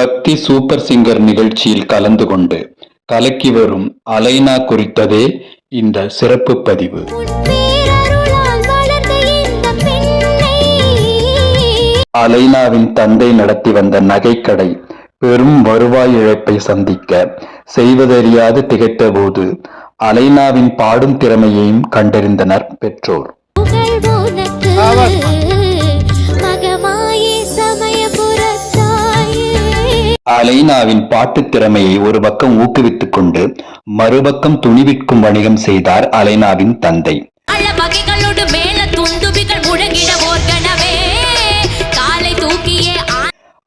பக்தி super singer நிகழ்ச்சியில் கலந்து கொண்டு கலக்கி வரும் அலைனா குறித்ததே இந்த சிறப்பு பதிவு. உன் பேரருளால் வளர்ந்த இந்த பெண்ணை அலைனாவின் தந்தை நடத்தி வந்த நகைக்கடை பெரும் வருவாய் இழப்பை சந்திக்க செய்வதறியாது திகைத்தபோது அலைனாவின் பாடும் திறமையையும் கண்டறிந்தனர் பெற்றோர். அலைனாவின் பாட்டுத் திறமையை ஒரு பக்கம் ஊக்குவித்துக் கொண்டு மறுபக்கம் துணிவிற்கும் வணிகம் செய்தார் அலைனாவின் தந்தை.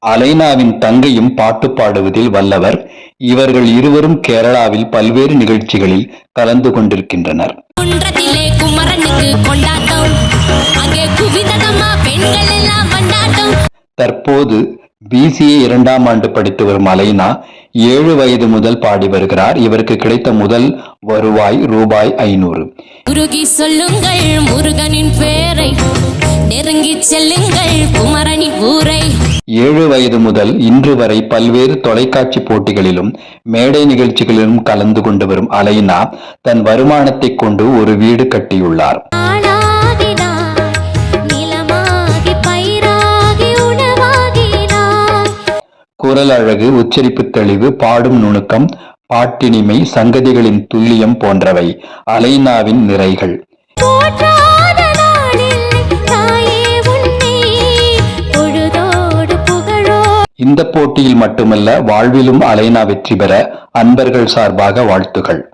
அலைனாவின் தங்கையும் பாட்டு பாடுவதில் வல்லவர். இவர்கள் இருவரும் கேரளாவில் பல்வேறு நிகழ்ச்சிகளில் கலந்து கொண்டிருக்கின்றனர். தற்போது பிசிஏ இரண்டாம் ஆண்டு படித்து வரும் அலைனா ஏழு வயது முதல் பாடி வருகிறார். இவருக்கு கிடைத்த முதல் வருவாய் ரூபாய் ஐநூறு. குருகி சொல்லுங்கள் முருகனின் பேரை. நெருங்கி செல்லுங்கள் குமரனின் ஊரை. ஏழு வயது முதல் இன்று வரை பல்வேறு தொலைக்காட்சி போட்டிகளிலும் மேடை நிகழ்ச்சிகளிலும் கலந்து கொண்டு வரும் அலைனா தன் வருமானத்தை கொண்டு ஒரு வீடு கட்டியுள்ளார். குரல் அழகு உச்சரிப்பு தெளிவு பாடும் நுணுக்கம் பாட்டினிமை சங்கதிகளின் துல்லியம் போன்றவை. அலைனாவின் நிறைகள். இந்த போட்டியில் மட்டுமல்ல வாழ்விலும் அலைனா வெற்றி பெற அன்பர்கள் சார்பாக வாழ்த்துகள்.